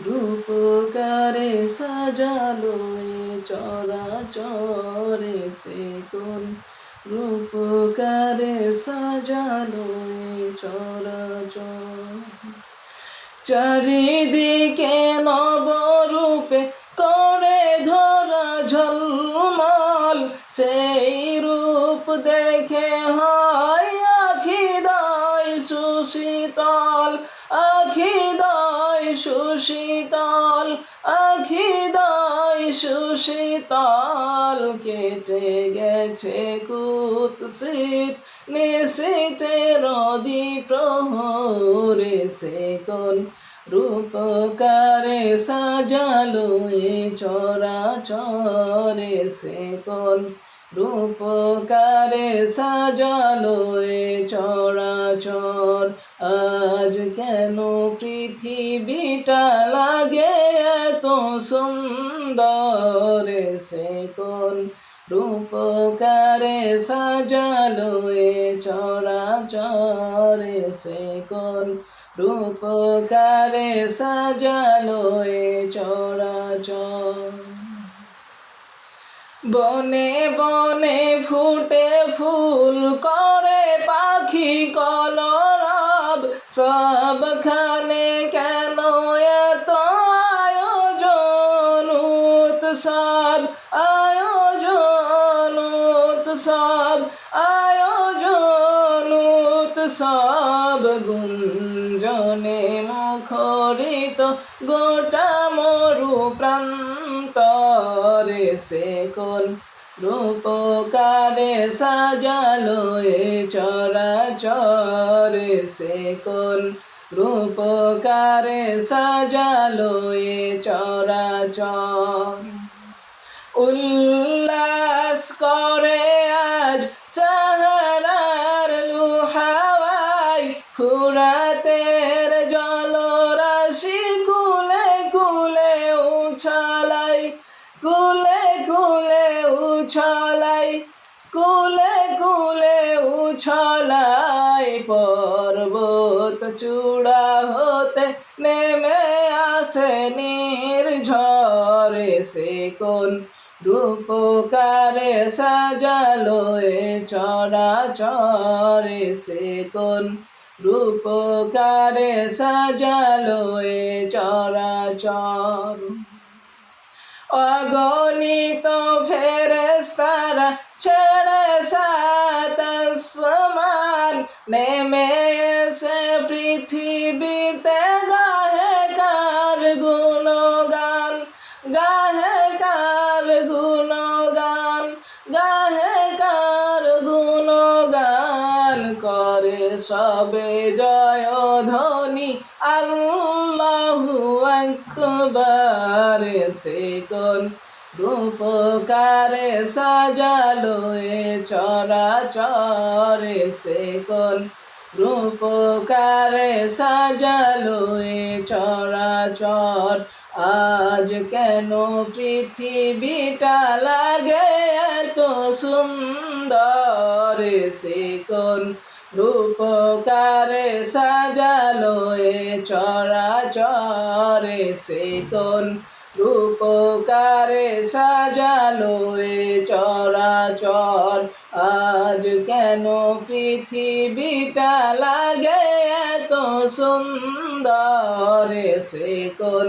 রূপকারে সাজালো এ চরাচরে সে কোন? রূপকারে সাজালো এ চরাচর। চারিদিকে সুশীতল কেটে গেছে কুৎসিত। নিশিতে রদি প্রহরে সে কোন রূপকারে সাজালো এ চরা চরে সে কোন রূপকারে সাজালো এ চরাচর। আজ কেন পৃথিবীটা লাগে এত সুন্দর? সে কোন রূপকারে সাজালো এ চরাচরে সে কোন রূপকারে সাজালো এ চরাচর? বনে বনে ফুটে ফুল করে পাখি কলরব, সব কেন উৎসব আয়োজন উৎসব গুঞ্জনে মুখরিত গোটা মরু প্রান্তরে সে কোন রূপকারে সাজালো এ চরাচরে সে কোন রূপকারে সাজালো এ চরাচর। উল্লাস ফুরাতের জলরাশি কুলে কুলে উছালাই, কুলে কুলে উছালাই, কুলে কুলে উছলাই। পর্বত চূড়া হতে নেমে আসে নির্ঝরে সে কোন রূপকারে সাজালো এ চরাচরে, সে কোন রূপকারে সাজালো এ চরাচর। অগণিত সারা ছেড়ে সাত সমান নেমে সে পৃথিবীতে সবে জয় ধ্বনি আল্লাহু আকবার। সে কোন রূপকারে সাজালো এ চরাচরে? সে কোন রূপকারে সাজালো এ চরাচর? আজ কেন পৃথিবীটা লাগে এত সুন্দর? সে কোন রূপকারে সাজালো এ চরাচরে সে কোন রূপকারে সাজালো এ চরাচর, আজ কেন পৃথিবীটা লাগে এত সুন্দর সে কোন